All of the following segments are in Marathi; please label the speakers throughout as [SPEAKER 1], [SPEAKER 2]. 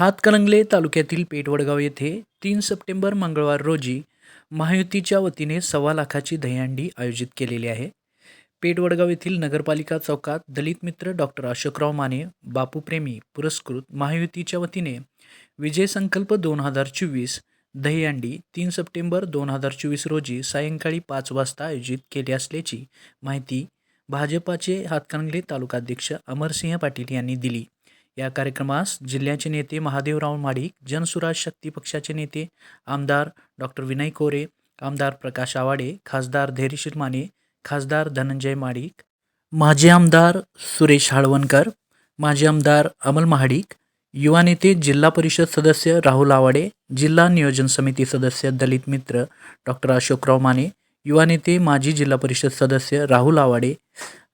[SPEAKER 1] हातकणंगले तालुक्यातील पेठवडगाव येथे तीन सप्टेंबर मंगळवार रोजी महायुतीच्या वतीने सव्वा लाखाची दहीहंडी आयोजित केलेली आहे. पेठवडगाव येथील नगरपालिका चौकात दलित मित्र डॉक्टर अशोकराव माने बापूप्रेमी पुरस्कृत महायुतीच्या वतीने विजय संकल्प दोन हजार चोवीस दहीहंडी तीन सप्टेंबर दोन हजार चोवीस रोजी सायंकाळी पाच वाजता आयोजित केली असल्याची माहिती भाजपाचे हातकणंगले तालुकाध्यक्ष अमरसिंह पाटील यांनी दिली. या कार्यक्रमास जिल्ह्याचे नेते महादेवराव माडिक जनसुराज शक्ती पक्षाचे नेते आमदार डॉक्टर विनय कोरे आमदार प्रकाश आवाडे खासदार धैर्यशील माने खासदार धनंजय माडिक माजी आमदार सुरेश हाळवणकर माजी आमदार अमल महाडिक युवा नेते जिल्हा परिषद सदस्य राहुल आवाडे जिल्हा नियोजन समिती सदस्य दलित मित्र डॉक्टर अशोकराव माने युवा नेते माजी जिल्हा परिषद सदस्य राहुल आवाडे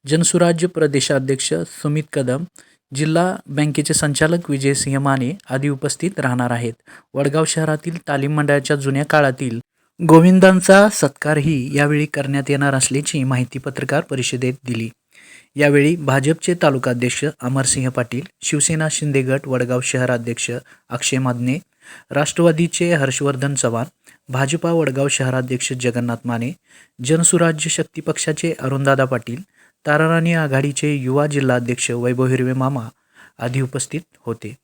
[SPEAKER 1] जनसुराज्य प्रदेशाध्यक्ष सुमित कदम जिल्हा बँकेचे संचालक विजयसिंह माने आदी उपस्थित राहणार आहेत. वडगाव शहरातील तालीम मंडळाच्या जुन्या काळातील गोविंदांचा सत्कारही यावेळी करण्यात येणार असल्याची माहिती पत्रकार परिषदेत दिली. यावेळी भाजपचे तालुकाध्यक्ष अमरसिंह पाटील शिवसेना शिंदे गट वडगाव शहराध्यक्ष अक्षय मादने राष्ट्रवादीचे हर्षवर्धन चव्हाण भाजपा वडगाव शहराध्यक्ष जगन्नाथ माने जनसुराज्य शक्ती पक्षाचे अरुणदादा पाटील ताराराणी आघाडीचे युवा जिल्हाध्यक्ष वैभव हिरवे मामा आधी उपस्थित होते.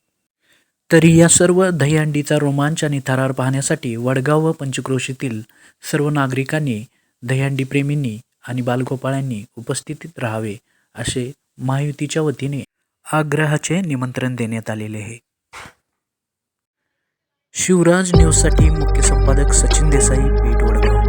[SPEAKER 1] तरी या सर्व दहीहंडीचा रोमांच आणि थरार पाहण्यासाठी वडगाव व पंचक्रोशीतील सर्व नागरिकांनी दहीहंडी प्रेमींनी आणि बालगोपाळांनी उपस्थित राहावे असे महायुतीच्या वतीने आग्रहाचे निमंत्रण देण्यात आलेले आहे. शिवराज न्यूजसाठी मुख्य संपादक सचिन देसाई पेठ वडगाव.